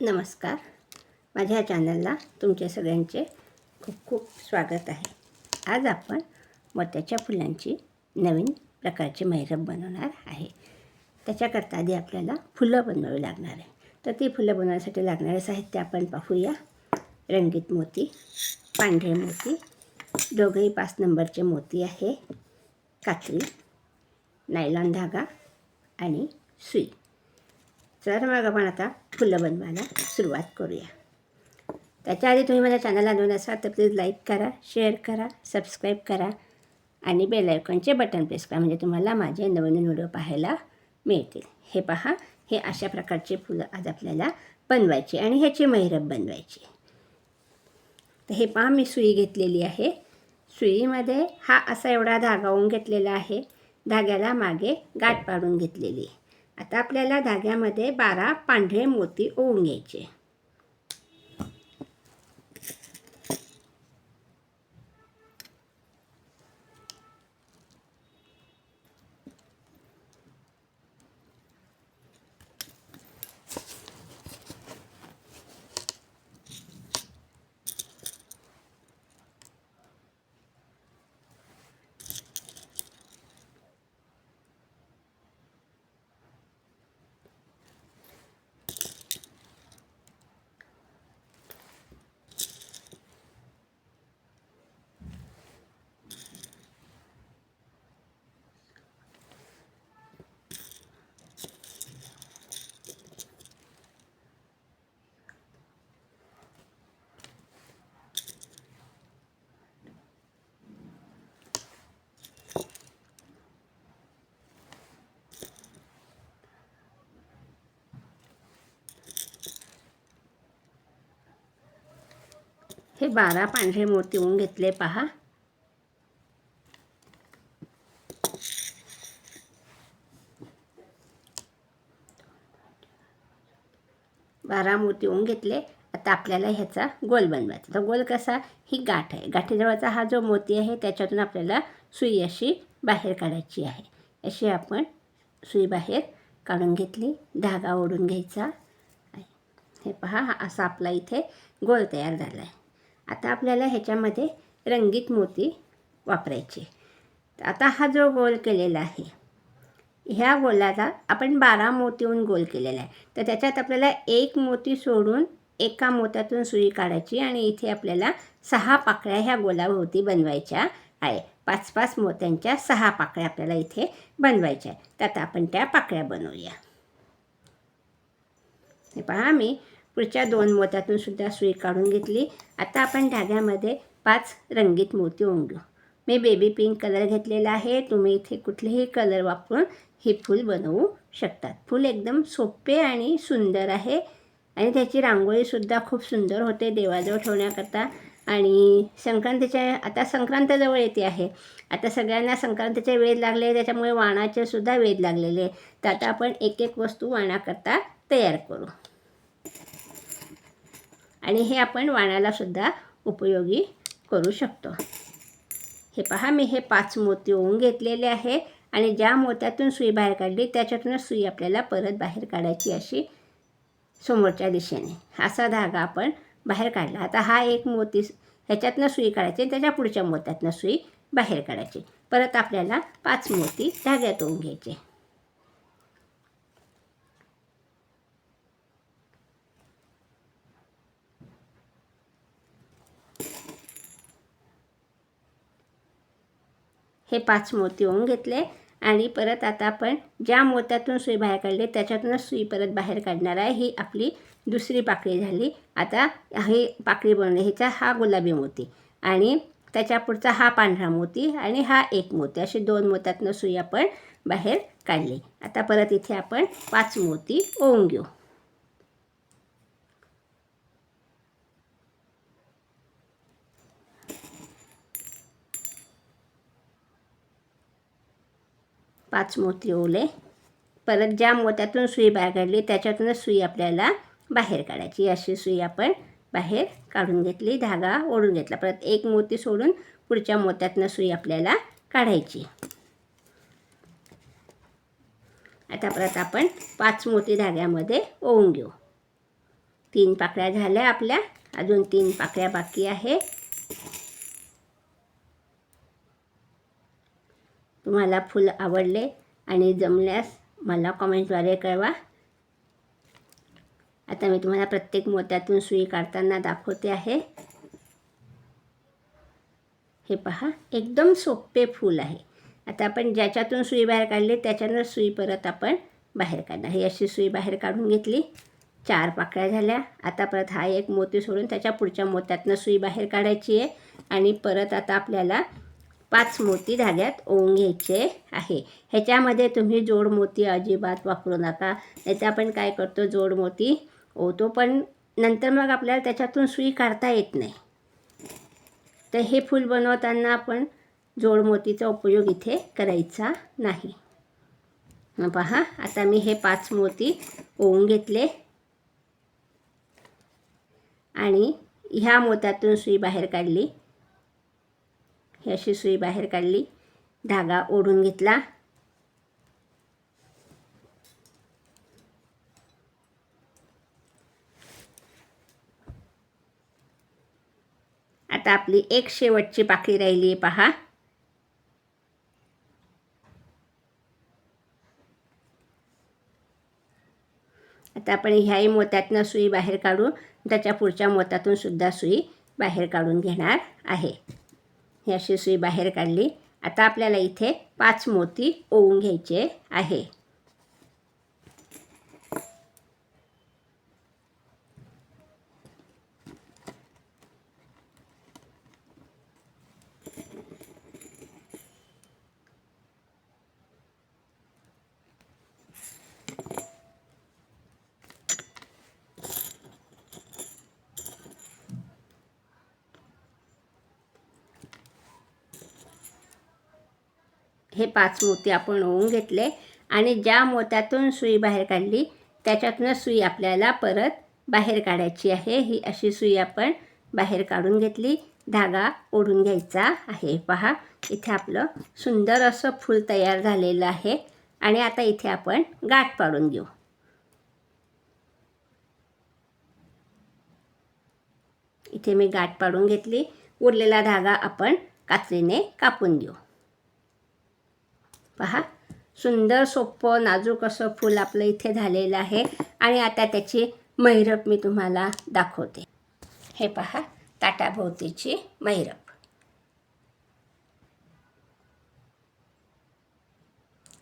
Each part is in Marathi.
नमस्कार. माझ्या चॅनलला तुमच्या सगळ्यांचे खूप खूप स्वागत आहे. आज आपण मोत्याच्या फुलांची नवीन प्रकारची मैरप बनवणार आहे. त्याच्याकरता आधी आपल्याला फुलं बनवावी लागणार आहे. तर ती फुलं बनवण्यासाठी लागणारे साहित्य आपण पाहूया. रंगीत मोती पांढरे मोती दोघंही पाच नंबरचे मोती आहे. कात्री नायलॉन धागा आणि सुई. तर मग आपण आता फुलं बनवायला सुरुवात करूया. त्याच्या आधी तुम्ही माझ्या चॅनलला नवीन असाल तर प्लीज लाईक करा शेअर करा सबस्क्राईब करा आणि बेल आयकॉनचे बटन प्रेस करा. म्हणजे तुम्हाला माझे नवीन व्हिडिओ पाहायला मिळतील. हे पहा हे अशा प्रकारचे फुलं आज आपल्याला बनवायचे आणि ह्याची मैरप बनवायची. तर हे पहा मी सुई घेतलेली आहे. सुईमध्ये हा असा एवढा धागा होऊन घेतलेला आहे. धाग्याला मागे गाठ पाडून घेतलेली आहे. आता आपल्याला धाग्यामध्ये बारा पांढरे मोती ओवून घ्यायचे. हे बारा पांढरे मोती होऊन घेतले पहा. बारा मोती होऊन घेतले. आता आपल्याला ह्याचा गोल बनवायचा. तर गोल कसा? ही गाठ आहे. गाठीजवळचा हा जो मोती आहे त्याच्यातून आपल्याला सुई अशी बाहेर काढायची आहे. अशी आपण सुई बाहेर काढून घेतली. धागा ओढून घ्यायचा. हे पहा हा असा आपला इथे गोल तयार झाला आहे आता आपल्याला ह्याच्यामध्ये रंगीत मोती वापरायचे. आता हा जो गोल केलेला आहे ह्या गोलाला आपण बारा मोतीहून गोल केलेला आहे. तर त्याच्यात आपल्याला एक मोती सोडून एका मोत्यातून सुई काढायची आणि इथे आपल्याला सहा पाकळ्या ह्या गोलाभोवती बनवायच्या आहे. पाच पाच मोत्यांच्या सहा पाकळ्या आपल्याला इथे बनवायच्या आहे तर आता आपण त्या पाकळ्या बनवूया. हे पहा मी पुढच्या दोन मोत्यातून सुद्धा सुई काढून घेतली. आता आपण धाग्यामध्ये पाच रंगीत मोती ओंघू मी बेबी पिंक कलर घेतलेला आहे. तुम्ही इथे कुठलेही कलर वापरून हे फूल बनवू शकतात. फूल एकदम सोपे आणि सुंदर आहे. आणि त्याची रांगोळीसुद्धा खूप सुंदर होते देवाजवळ ठेवण्याकरता. आणि संक्रांतीच्या आता संक्रांत जवळ येते आहे. आता सगळ्यांना संक्रांतीचे वेध लागले त्याच्यामुळे वाणाचे सुद्धा वेध लागलेले तर आता आपण एक एक वस्तू वाणाकरता तयार करू. आणि हे आपण वाणालासुद्धा उपयोगी करू शकतो. हे पहा मी हे पाच मोती ओवून घेतलेले आहे आणि ज्या मोत्यातून सुई बाहेर काढली त्याच्यातूनच सुई आपल्याला परत बाहेर काढायची अशी समोरच्या दिशेने. असा धागा आपण बाहेर काढला. आता हा एक मोती ह्याच्यातनं सुई काढायची त्याच्या पुढच्या मोत्यातनं सुई बाहेर काढायची. परत आपल्याला पाच मोती धाग्यात ओवून घ्यायचे. हे पाच मोती होऊन घेतले आणि परत आता आपण ज्या मोत्यातून सुई बाहेर काढली त्याच्यातूनच सुई परत बाहेर काढणार आहे. ही आपली दुसरी पाकळी झाली. आता हे पाकळी बनवणे ह्याचा हा गुलाबी मोती आणि त्याच्या पुढचा हा पांढरा मोती आणि हा एक मोती. असे दोन मोत्यातनं सुई आपण बाहेर काढली. आता परत इथे आपण पाच मोती ओवून घेऊ. पाच मोती ओले परत ज्या मोत्यातून सुई बाहेर काढली त्याच्यातूनच सुई आपल्याला बाहेर काढायची. अशी सुई आपण बाहेर काढून घेतली धागा ओढून घेतला. परत एक मोती सोडून पुढच्या मोत्यातनं सुई आपल्याला काढायची. आता परत आपण पाच मोती धाग्यामध्ये ओवून घेऊ. तीन पाकळ्या झाल्या आपल्या. अजून तीन पाकळ्या बाकी आहे. तुम्हाला फुल आवडले आणि जमल्यास मला कॉमेंटद्वारे कळवा. आता मी तुम्हाला प्रत्येक मोत्यातून सुई काढताना दाखवते आहे. हे पहा एकदम सोपे फूल आहे. आता आपण ज्याच्यातून सुई बाहेर काढली त्याच्यानं सुई परत आपण बाहेर काढणार. ही अशी सुई बाहेर काढून घेतली. चार पाकळ्या झाल्या. आता परत हा एक मोती सोडून त्याच्या पुढच्या मोत्यातनं सुई बाहेर काढायची आहे. आणि परत आता आपल्याला पाच मोती धाग्यात ओवून घ्यायचे आहे. ह्याच्यामध्ये तुम्ही जोड मोती अजिबात वापरू नका. नाही आपण काय करतो जोड मोती ओवतो पण नंतर मग आपल्याला त्याच्यातून सुई काढता येत नाही. तर हे फूल बनवताना आपण जोड मोतीचा उपयोग इथे करायचा नाही. पहा आता मी हे पाच मोती ओवून घेतले. आणि ह्या मोत्यातून सुई बाहेर काढली. ही अशी सुई बाहेर काढली. धागा ओढून घेतला. आता आपली एक शेवटची पाकळी राहिली आहे पहा. आता आपण ह्याही मोत्यातनं सुई बाहेर काढून त्याच्या पुढच्या मोत्यातून सुद्धा सुई बाहेर काढून घेणार आहे. ही अशी सुई बाहेर काढली. आता आपल्याला इथे पाच मोती ओवून घ्यायचे आहे. हे पाच मोती आपण ओवून घेतले आणि ज्या मोत्यातून सुई बाहेर काढली त्याच्यातूनच सुई आपल्याला परत बाहेर काढायची आहे. ही अशी सुई आपण बाहेर काढून घेतली. धागा ओढून घ्यायचा आहे. पहा इथे आपलं सुंदर असं फूल तयार झालेलं आहे आणि आता इथे आपण गाठ पाडून घेऊ. इथे मी गाठ पाडून घेतली. उरलेला धागा आपण कात्रीने कापून घेऊ. पहा. सुंदर सोपं नाजूक असं फूल आपलं इथे झालेलं आहे. आणि आता त्याची मैरप मी तुम्हाला दाखवते. हे पहा ताटाभोवतीची मैरप.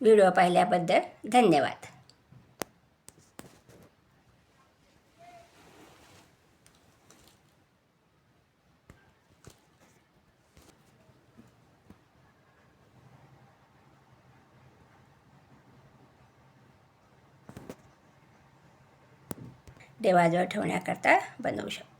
व्हिडिओ पाहिल्याबद्दल धन्यवाद. देवाजवळ ठेवण्याकरता बनवू शकतो.